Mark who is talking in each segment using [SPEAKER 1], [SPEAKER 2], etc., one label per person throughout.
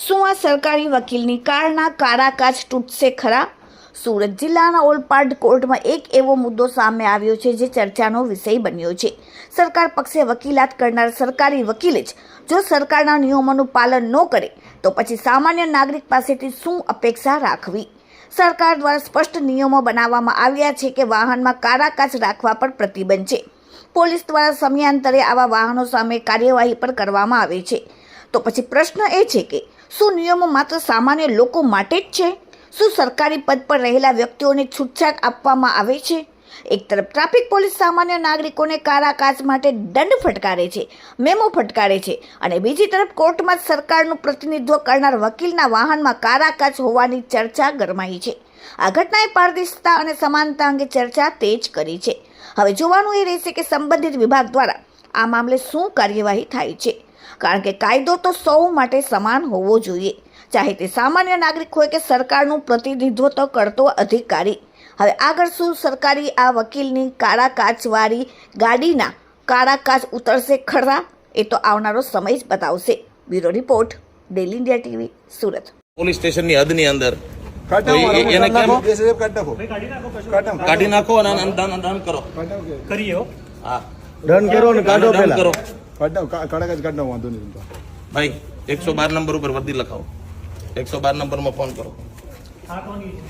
[SPEAKER 1] શું આ સરકારી વકીલની કારના કાળા કાચ તૂટશે ખરા? સુરત જિલ્લાના ઓલપાડ કોર્ટમાં એક એવો મુદ્દો સામે આવ્યો છે જે ચર્ચાનો વિષય બન્યો છે. સરકાર પક્ષે વકીલાત કરનાર સરકારી વકીલે જ જો સરકારના નિયમોનું પાલન ન કરે, તો પછી સામાન્ય નાગરિક પાસેથી શું અપેક્ષા રાખવી? સરકાર દ્વારા સ્પષ્ટ નિયમો બનાવવામાં આવ્યા છે કે વાહનમાં કાળા કાચ રાખવા પર પ્રતિબંધ છે. પોલીસ દ્વારા સમયાંતરે આવા વાહનો સામે કાર્યવાહી પણ કરવામાં આવે છે. તો પછી પ્રશ્ન એ છે કે શું નિયમો માત્ર સામાન્ય લોકો માટે જ છે? શું સરકારી પદ પર રહેલા વ્યક્તિઓને છૂટછાટ આપવામાં આવે છે? એક તરફ ટ્રાફિક પોલીસ સામાન્ય નાગરિકોને કારાકાચ માટે દંડ ફટકારે છે, મેમો ફટકારે છે અને બીજી તરફ કોર્ટમાં સરકારનું પ્રતિનિધિત્વ કરનાર વકીલના વાહનમાં કારાકાચ હોવાની ચર્ચા ગરમાઈ છે. આ ઘટનાએ પારદર્શિતા અને સમાનતા અંગે ચર્ચા તેજ કરી છે. હવે જોવાનું એ રહેશે કે સંબંધિત વિભાગ દ્વારા આ મામલે શું કાર્યવાહી થાય છે? કારણ કે કાયદો તો સૌ માટે સમાન હોવો જોઈએ. ચાહે તે સામાન્ય નાગરિક હોય કે સરકારનું પ્રતિનિધિત્વ કરતો અધિકારી. હવે આગળ શું સરકારી આ વકીલની કાળા કાચવાળી ગાડીના કાળા કાચ ઉતરશે ખરા? એ તો આવનારો સમય જ બતાવશે. Bureau report daily India TV Surat.
[SPEAKER 2] Police સ્ટેશનની હદની અંદર.
[SPEAKER 3] કાઢ નાખો,
[SPEAKER 2] અને દાન કરો?
[SPEAKER 4] કરીએ હા.
[SPEAKER 5] ડન કરો ને કાઢો પેલા
[SPEAKER 3] કાઢ કાઢ વાંધો નહીં.
[SPEAKER 2] ભાઈ એકસો બાર નંબર ઉપર વર્દી લખાવો. એકસો બાર નંબરમાં ફોન કરો?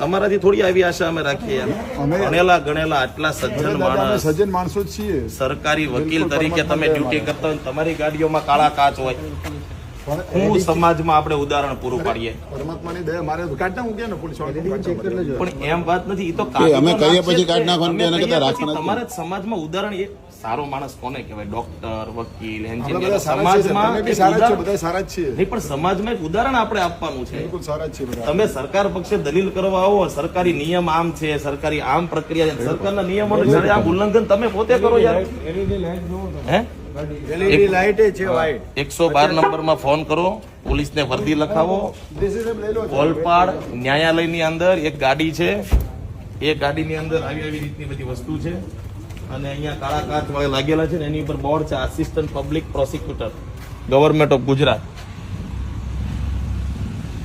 [SPEAKER 2] તમારાથી થોડી આવી આશા અમે રાખીએ ભણેલા ગણેલા આટલા સજ્જન માણસ.
[SPEAKER 3] સજ્જન માણસો છીએ.
[SPEAKER 2] સરકારી વકીલ તરીકે તમે ડ્યુટી કરતા હોય તમારી ગાડીઓમાં કાળા કાચ હોય. હું સમાજમાં આપણે ઉદાહરણ પૂરું પાડીએ.
[SPEAKER 3] પરમાત્માની દયા મારે કાઢ નાખું. કે પોલીસ.
[SPEAKER 2] પણ એમ વાત નથી એ તો
[SPEAKER 5] અમે કહીએ પછી નાખવાનું
[SPEAKER 2] તમારા સમાજમાં ઉદાહરણ એ સારો માણસ કોને કહેવાય? ડોક્ટર વકીલ એન્જિનિયર સમાજમાં
[SPEAKER 3] સારા જ છો,
[SPEAKER 2] નહીં પણ સમાજમાં એક ઉદાહરણ આપણે આપવાનું છે.
[SPEAKER 3] બિલકુલ સારા જ
[SPEAKER 2] તમે સરકાર પક્ષે દલીલ કરવા આવો સરકારી નિયમ આમ છે સરકારી આમ પ્રક્રિયા છે. સરકારના નિયમોનું જ્યારે આમ ઉલ્લંઘન તમે પોતે કરો યાર. હે?
[SPEAKER 5] એલઈડી લાઈટ છે વાઈટ
[SPEAKER 2] એકસો બાર નંબરમાં ફોન કરો પોલીસને વર્દી લખાવો. ઓલપાડ ન્યાયાલયની અંદર એક ગાડી છે. એ ગાડીની અંદર આવી આવી રીતની બધી વસ્તુ છે. અને અહીંયા કાળા કાચ લાગેલા છે ને એની ઉપર બોર્ડ છે assistant public prosecutor government of Gujarat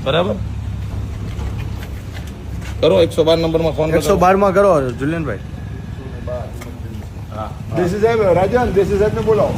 [SPEAKER 2] બરાબર? કરો એકસો બાર નંબરમાં ફોન
[SPEAKER 5] એકસો બારમાં કરો જુલિયનભાઈ.
[SPEAKER 2] હા
[SPEAKER 3] દેશી સાહેબ રાજન દેસી સાહેબ ને બોલાવો